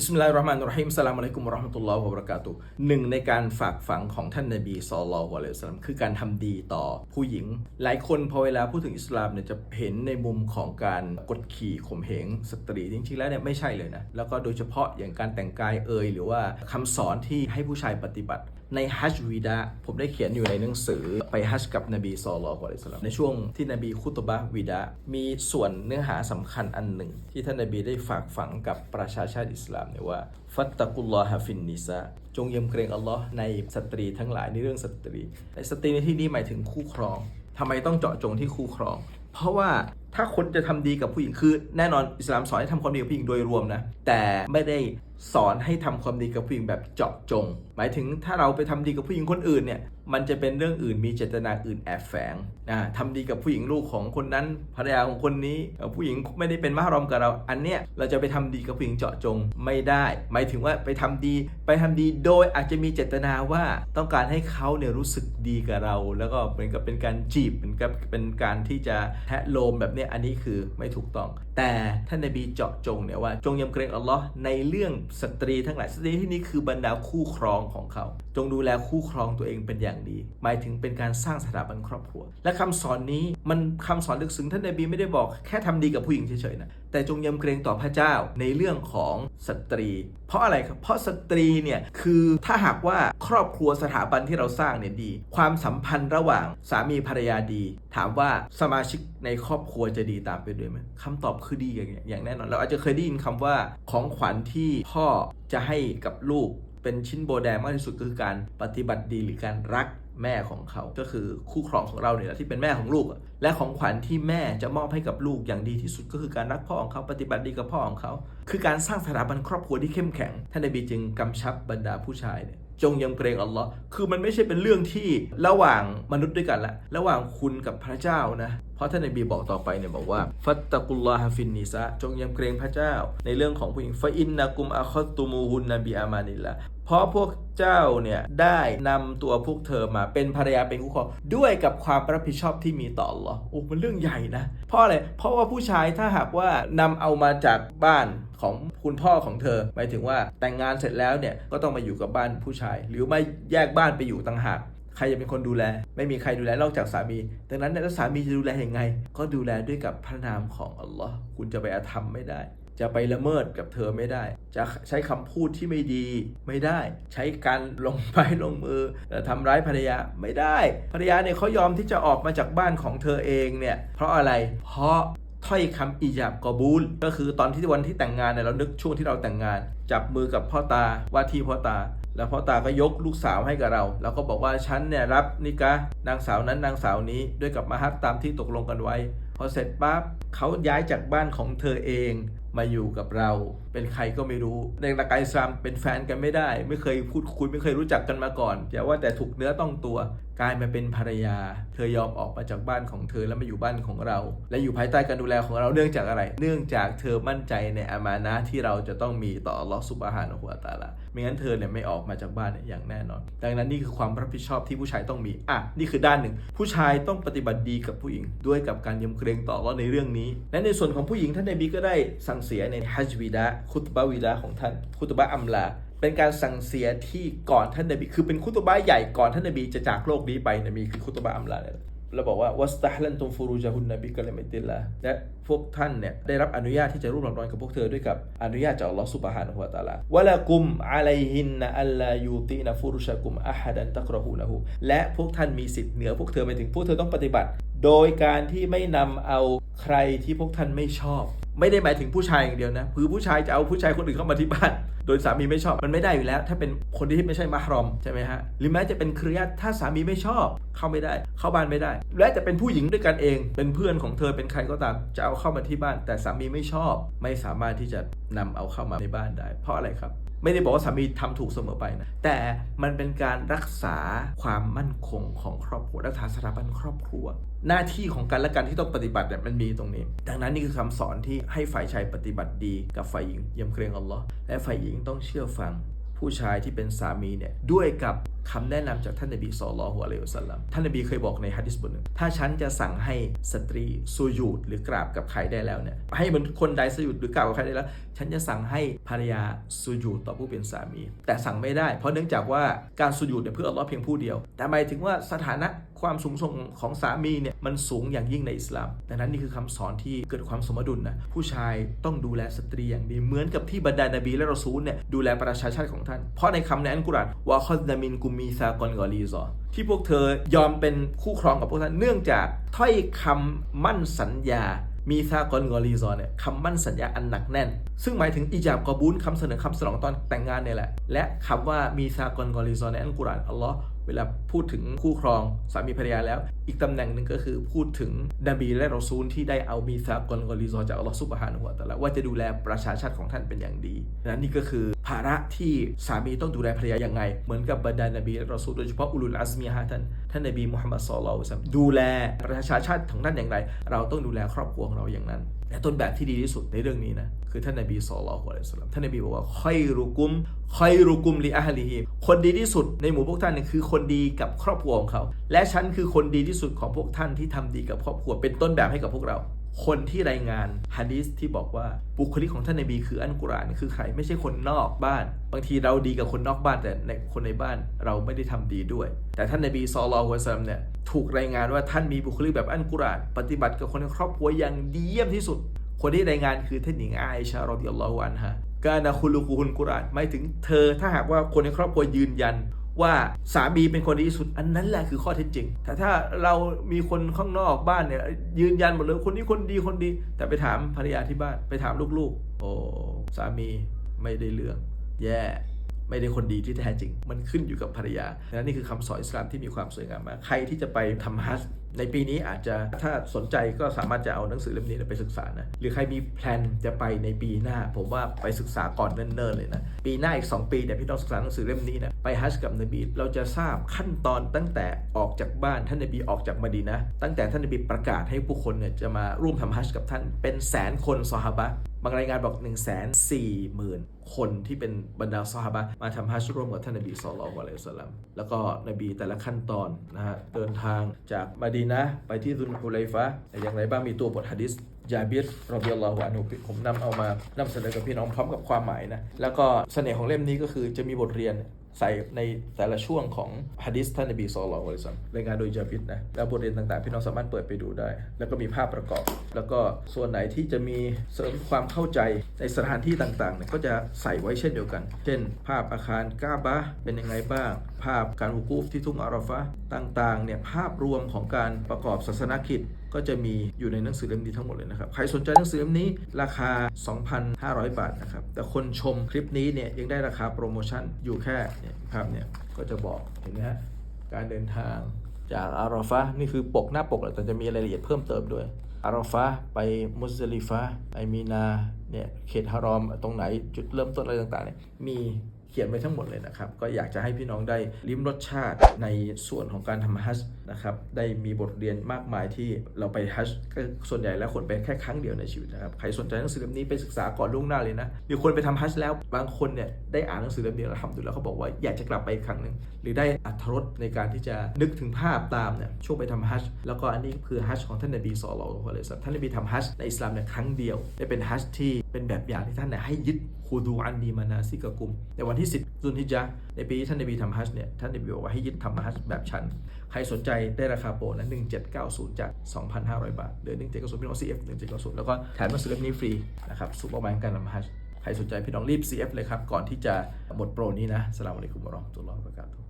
บิสมิลลาฮิรเราะห์มานิรเราะฮีมสลามอะลัยกุมวะเราะห์มะตุลลอฮ์วะบะเราะกาตุหนึ่งในการฝากฝังของท่านนบีศ็อลลัลลอฮุอะลัยฮิวะซัลลัมคือการทำดีต่อผู้หญิง หลายคนพอเวลาพูดถึงอิสลามเนี่ยจะเห็นในมุมของการกดขี่ข่มเหงสตรีจริงๆแล้วเนี่ยไม่ใช่เลยนะแล้วก็โดยเฉพาะอย่างการแต่งกายเอ่ยหรือว่าคำสอนที่ให้ผู้ชายปฏิบัติ ในฮัจวีดะผมได้เขียนอยู่ในหนังสือไปฮัจกับนบีศ็อลลัลลอฮุอะลัยฮิวะซัลลัมในช่วงที่นบีคุตบะวีดะมีส่วนเนื้อหาสำคัญอันหนึ่ง ที่ท่านนบีได้ฝากฝังกับประชาชาติอิสลามเนี่ยว่า ฟัตตะกุลลอฮะฟินนิซะจงเยำเกรงอัลลอฮ์ในสตรีทั้งหลายในเรื่องสตรีแต่สตรีในที่นี้หมายถึงคู่ครองทำไมต้องเจาะจงที่คู่ครอง เพราะว่าถ้าคนจะทำดีกับผู้หญิงคือแน่นอนอิสลามสอนให้ทำความดีกับผู้หญิงโดยรวมนะแต่ไม่ได้สอนให้ทำความดีกับผู้หญิงแบบเจาะจง หมายถึงถ้าเราไปทำดีกับผู้หญิงคนอื่นเนี่ยมันจะเป็นเรื่องอื่นมีเจตนาอื่นแอบแฝงอ่าทำดีกับผู้หญิงลูกของคนนั้นภรรยาของคนนี้ผู้หญิงไม่ได้เป็นมารอมกับเรา อันเนี้ยเราจะไปทำดีกับผู้หญิงเจาะจงไม่ได้ หมายถึงว่าไปทำดีไปทำดีโดยอาจจะมีเจตนาว่าต้องการให้เขาเนี่ยรู้สึกดีกับเรา แล้วก็เหมือนกับเป็นการจีบเหมือนกับเป็นการที่จะแทะโลมแบบเนี้ยอันนี้คือไม่ถูกต้อง แต่ท่านนบีเจาะจงเนี่ยว่าจงยำเกรงอัลลอฮ์ในเรื่องสตรีทั้งหลายสตรีที่นี่คือบรรดาคู่ครองของเขา จงดูแลคู่ครองตัวเองเป็นอย่างดี หมายถึงเป็นการสร้างสถาบันครอบครัว และคำสอนนี้มันคำสอนลึกซึ้งท่านนบีไม่ได้บอกแค่ทำดีกับผู้หญิงเฉยๆนะแต่จงยำเกรงต่อพระเจ้าในเรื่องของสตรี เพราะอะไรครับ เพราะสตรีเนี่ยคือถ้าหากว่าครอบครัวสถาบันที่เราสร้างเนี่ยดี ความสัมพันธ์ระหว่างสามีภรรยาดี ถามว่าสมาชิกในครอบครัวจะดีตามไปด้วยไหมคำตอบคือดีอย่างอย่างแน่นอน เราอาจจะเคยได้ยินคำว่าของขวัญที่พ่อจะให้กับลูกเป็นชิ้นโบแดงมากที่สุดคือการปฏิบัติดีหรือการรัก แม่ของเขา ก็คือคู่ครองของเราเนี่ยแหละที่เป็นแม่ของลูก และของขวัญที่แม่จะมอบให้กับลูกอย่างดีที่สุดก็คือการรักพ่อของเขาปฏิบัติดีกับพ่อของเขา คือการสร้างสถาบันครอบครัวที่เข้มแข็ง ท่านนบีจึงกำชับบรรดาผู้ชายเนี่ยจงยำเกรงอัลลอฮ์คือมันไม่ใช่เป็นเรื่องที่ระหว่างมนุษย์ด้วยกันละ ระหว่างคุณกับพระเจ้านะ ราะท่านนบีบอกต่อไปเนี่ยบอกว่าฟัตตะกุลลอฮะฟินนิซะจงยำเกรงพระเจ้า ในเรื่องของผู้หญิงฟาอินนะกุมอาคอตุมูฮุนนบีอามานิลละเพราะพวกเจ้าเนี่ยได้นำตัวพวกเธอมาเป็นภรรยาเป็นคู่ครองด้วยกับความรับผิดชอบที่มีต่ออัลลอโอ้มันเรื่องใหญ่นะ เพราะอะไร เพราะว่าผู้ชายถ้าหากว่านำเอามาจากบ้านของคุณพ่อของเธอหมายถึงว่าแต่งงานเสร็จแล้วเนี่ยก็ต้องมาอยู่กับบ้านผู้ชาย หรือไม่แยกบ้านไปอยู่ต่างหาก ครจะเป็นคนดูแล ไม่มีใครดูแลนอกจากสามี ดังนั้นเนี่ยแล้วสามีจะดูแลยังไง ก็ดูแลด้วยกับพระนามของอัลลอฮ์คุณจะไปอาธรรมไม่ได้ จะไปละเมิดกับเธอไม่ได้ จะใช้คำพูดที่ไม่ดีไม่ได้ ใช้การลงไม้ลงมือทำร้ายภรรยาไม่ได้ ภรรยาเนี่ยเขายอมที่จะออกมาจากบ้านของเธอเองเนี่ย เพราะอะไร เพราะถ้อยคำอิจาบกอบูล ก็คือตอนที่วันที่แต่งงานเนี่ยเรานึกช่วงที่เราแต่งงาน จับมือกับพ่อตาว่าที่พ่อตา แล้วพ่อตาก็ยกลูกสาวให้กับเรา แล้วก็บอกว่าฉันเนี่ยรับนิกะนางสาวนั้นนางสาวนี้ด้วยกับมหัตตามที่ตกลงกันไว้ พอเสร็จปั๊บเขาย้ายจากบ้านของเธอเองมาอยู่กับเรา เป็นใครก็ไม่รู้ ในหลักการอิสลามเป็นแฟนกันไม่ได้ ไม่เคยพูดคุยไม่เคยรู้จักกันมาก่อนอย่าว่าแต่ถูกเนื้อต้องตัวกลายมาเป็นภรรยา เธอยอมออกมาจากบ้านของเธอแล้วมาอยู่บ้านของเรา และอยู่ภายใต้การดูแลของเราเนื่องจากอะไร เนื่องจากเธอมั่นใจในอามานะที่เราจะต้องมีต่อลอฮฺซุบฮานะฮูวตาลาไม่งั้นเธอเนี่ยไม่ออกมาจากบ้านเนี่ยอย่างแน่นอน ดังนั้นนี่คือความรับผิดชอบที่ผู้ชายต้องมีอะนี่คือด้านหนึ่ง ผู้ชายต้องปฏิบัติดีกับผู้หญิง ด้วยกับการยำเกรงต่ออัลเลาะห์ในเรื่องนี้ และในส่วนของผู้หญิงท่านนบีก็ได้สั่งเสียในฮัจวีดะคุตบะวีดะของท่านคุตบะอัมลา เป็นการสั่งเสียที่ก่อนท่านนบีคือเป็นคุตบะใหญ่ก่อนท่านนบีจะจากโลกนี้ไปนบีคือคุตบะอัมลาเนี่ยเราบอกว่าวัสตัฮลันตุมฟูรูจาฮุนนบีกะลมิติลละและพวกท่านเนี่ยได้รับอนุญาตที่จะร่วมหลับนอนกับพวกเธอด้วยกับอนุญาตจากอัลลอฮฺสุบฮานะฮูวะตะอาลาวะละกุมอะลัยฮินนะอัลลายูตินะฟูรุชะกุมอะฮัดันตักรอฮูนะฮูและพวกท่านมีสิทธิ์เหนือพวกเธอไปถึงพวกเธอต้องปฏิบัติ โดยการที่ไม่นำเอาใครที่พวกท่านไม่ชอบ ไม่ได้หมายถึงผู้ชายอย่างเดียวนะคือผู้ชายจะเอาผู้ชายคนอื่นเข้ามาที่บ้าน โดยสามีไม่ชอบมันไม่ได้อยู่แล้ว ถ้าเป็นคนที่ไม่ใช่มารอมใช่ไหมฮะหรือแม้จะเป็นเครือญาติถ้าสามีไม่ชอบ เข้าไม่ได้เข้าบ้านไม่ได้ และจะเป็นผู้หญิงด้วยกันเอง เป็นเพื่อนของเธอเป็นใครก็ตามจะเอาเข้ามาที่บ้าน แต่สามีไม่ชอบ ไม่สามารถที่จะนำเอาเข้ามาในบ้านได้ เพราะอะไรครับ ไม่ได้บอกว่าสามีทำถูกเสมอไปนะ แต่มันเป็นการรักษาความมั่นคงของครอบครัว รักษาสถาบันครอบครัว หน้าที่ของกันและกันที่ต้องปฏิบัติเนี่ยมันมีตรงนี้ ดังนั้นนี่คือคำสอนที่ให้ฝ่ายชายปฏิบัติดีกับฝ่ายหญิงยำเกรงอัลลอฮ์และฝ่ายหญิงต้องเชื่อฟังผู้ชายที่เป็นสามีเนี่ยด้วยกับคำแนะนำจากท่านนบีศ็อลลัลลอฮุอะลัยวสัลลัมท่านนบีเคยบอกในฮะดิษบทหนึ่ง ถ้าฉันจะสั่งให้สตรีสุญูดหรือกราบกับใครได้แล้วเนี่ย ให้มันคนใดสุญูดหรือกราบกับใครได้แล้ว ฉันจะสั่งให้ภรรยาสุญูดต่อผู้เป็นสามี แต่สั่งไม่ได้ เพราะเนื่องจากว่าการสุญูดเนี่ยเพื่ออัลลอฮ์เพียงผู้เดียว แต่หมายถึงว่าสถานะความสูงส่งของสามีเนี่ยมันสูงอย่างยิ่งในอิสลาม ดังนั้นนี่คือคำสอนที่เกิดความสมดุลนะผู้ชายต้องดูแลสตรีอย่างดีเหมือนกับที่บรรดานบีและรอซูลเนี่ยดูแลประชาชาติของท่าน เพราะในคำในอัลกุรอานวะคอดามินกุมีซากอนกอรีซอที่พวกเธอยอมเป็นคู่ครองกับพวกท่านเนื่องจากถ้อยคำมั่นสัญญา มีซากอนกอรีซอเนี่ยคำมั่นสัญญาอันหนักแน่น ซึ่งหมายถึงอิจาบกอบูนคำเสนอคำสนองตอนแต่งงานเนี่ยแหละ และคำว่ามีซากอนกอรีซอในอัลกุรอานอัลลอฮ์ เวลาพูดถึงคู่ครองสามีภรรยาแล้ว อีกตำแหน่งหนึ่งก็คือพูดถึงนบีและรอซูลที่ได้เอามีซากอนกอลีซอจากอัลลอฮ์ซุบฮานะฮูวะตะลาว่าจะดูแลประชาชาติของท่านเป็นอย่างดีและนี่ก็คือภาระที่สามีต้องดูแลภรรยาอย่างไง เหมือนกับบรรดานบีและรอซูลโดยเฉพาะอุลุลอัซมีฮะท่านท่านนบีมุฮัมมัดศ็อลลัลลอฮุอะลัยฮิวลัมดูแลประชาชาติของท่านอย่างไร เราต้องดูแลครอบครัวของเราอย่างนั้น และต้นแบบที่ดีที่สุดในเรื่องนี้นะ คือท่านนบีสอลลัลลอฮุอะลัยฮิสลัมท่านนบีบอกว่าคอยรุกุมคอยรุกุมลีอาฮลีฮิคนดีที่สุดในหมู่พวกท่านเนี่ยคือคนดีกับครอบครัวของเขา และฉันคือคนดีที่สุดของพวกท่านที่ทำดีกับครอบครัวเป็นต้นแบบให้กับพวกเรา คนที่รายงานฮะดีษที่บอกว่าบุคลิกของท่านนบีคืออันกุรอานคือใครไม่ใช่คนนอกบ้าน บางทีเราดีกับคนนอกบ้านแต่ในคนในบ้านเราไม่ได้ทำดีด้วย แต่ท่านนบีซอลลัลลอฮัวซัมเนี่ยถูกรายงานว่าท่านมีบุคลิกแบบอันกุรอาน ปฏิบัติกับคนในครอบครัวอย่างดีเยี่ยมที่สุด คนที่รายงานคือท่านหญิงอาอิชารอดิยัลลอฮุอันฮะกานะคุลุกุฮุนกุรอานหมายถึงเธอถ้าหากว่าคนในครอบครัวยืนยัน ว่าสามีเป็นคนดีที่สุด อันนั้นแหละคือข้อเท็จจริง แต่ถ้าเรามีคนข้างนอกบ้านเนี่ยยืนยันหมดเลยคนนี้คนดีคนดี แต่ไปถามภรรยาที่บ้านไปถามลูกๆ โอ้สามีไม่ได้เรื่อง แย่ไม่ได้คนดีที่แท้จริง มันขึ้นอยู่กับภรรยาดังนั้นนี่คือคำสอนอิสลามที่มีความสวยงามมาก ใครที่จะไปทำฮัจในปีนี้อาจจะถ้าสนใจก็สามารถจะเอาหนังสือเล่มนี้ไปศึกษานะ หรือใครมีแพลนจะไปในปีหน้า ผมว่าไปศึกษาก่อนเนิ่นๆเลยนะ ปีหน้าอีก 2 ปีเนี่ยพี่ต้องศึกษาหนังสือเล่มนี้นะไปฮัจกับนบีเราจะทราบขั้นตอนตั้งแต่ออกจากบ้านท่านนบีออกจากมดีนะ ตั้งแต่ท่านนบีประกาศให้ผู้คนเนี่ยจะมาร่วมทำฮัจกับท่านเป็นแสนคนซอฮาบะบางรายงานบอก1นึ่งแสนสี่หมื่นคนที่เป็นบรรดาซอฮาบะมาทำฮัจญ์ร่วมกับท่านนบีศ็อลลัลละลัยอัลลัมแล้วก็นบีแต่ละขั้นตอนนะฮะเดินทางจากมะดีนะ ไปที่ซุนฮุไลฟะห์อย่างไรบ้างมีตัวบทฮะดิษยาบิรรอบิยัลลอฮุอานุผมนำเอามานำเสนอกับพี่น้องพร้อมกับความหมายนะ แล้วก็เสน่ห์ของเล่มนี้ก็คือจะมีบทเรียน ใส่ในแต่ละช่วงของฮะดิษท่านนบีศ็อลลัลลอฮุอะลัยฮิวะซัมรายงานโดยจาบิดนะ แล้วบทเรียนต่างๆ พี่น้องสามารถเปิดไปดูได้ แล้วก็มีภาพประกอบ แล้วก็ส่วนไหนที่จะมีเสริมความเข้าใจในสถานที่ต่างๆเนี่ยก็จะใส่ไว้เช่นเดียวกัน เช่น ภาพอาคารกาบะเป็นยังไงบ้าง ภาพการวุกูฟที่ทุ่งอาราฟะต่างๆเนี่ยภาพรวมของการประกอบศาสนกิจ ก็จะมีอยู่ในหนังสือเล่มนี้ทั้งหมดเลยนะครับ ใครสนใจหนังสือเล่มนี้ราคา 2,500 บาทนะครับ แต่คนชมคลิปนี้เนี่ยยังได้ราคาโปรโมชั่นอยู่แค่เนี่ยภาพเนี่ยก็จะบอกเห็นไหมฮะการเดินทางจากอาราฟะนี่คือปกหน้าปกแหละแต่จะมีรายละเอียดเพิ่มเติมด้วยอาราฟะไปมุสลิฟะไปมีนาเนี่ยเขตฮารอมตรงไหนจุดเริ่มต้นอะไรต่างๆเนี่ยมี เขียนไว้ทั้งหมดเลยนะครับ ก็อยากจะให้พี่น้องได้ลิ้มรสชาติในส่วนของการทำฮัจนะครับ ได้มีบทเรียนมากมายที่เราไปฮัจก็ส่วนใหญ่แล้วคนไปแค่ครั้งเดียวในชีวิตนะครับ ใครสนใจหนังสือเล่มนี้ไปศึกษาก่อนล่วงหน้าเลยนะ มีคนไปทำฮัจแล้ว บางคนเนี่ยได้อ่านหนังสือเล่มนี้แล้วทำดูแล้วเขาบอกว่าอยากจะกลับไปอีกครั้งหนึ่งหรือได้อัธรสในการที่จะนึกถึงภาพตามเนี่ยช่วงไปทำฮัจแล้วก็อันนี้คือฮัจของท่านนบีศ็อลลอฮุอะลัยฮิวะซัลท่านนบีทำฮัจในอิสลามเนี่ยครั้งเดียวได้เป็นฮัจที่เป็นแบบอย่างที่ท่านเนี่ยให้ยึดคูดูอันนีมานาซิกะกุมในวันท ซุนฮิจญะห์ในปีที่ท่านนบีทำฮัจญ์เนี่ยท่านนบีบอกว่าให้ยึดทำฮัจญ์แบบฉัน ใครสนใจได้ราคาโปรนะ1790 จาก 2,500 บาทเหลือ1790พี่น้อง CF 1790 แล้วก็แถมหนังสือเล่มนี้ฟรีนะครับสุปเปอร์แมนการทำฮัจญ์ใครสนใจพี่น้องรีบ CF เลยครับ ก่อนที่จะหมดโปรนี้นะสลามอะลัยกุมวะเราะห์มะตุลลอฮ์วะบะเราะกาตุฮ์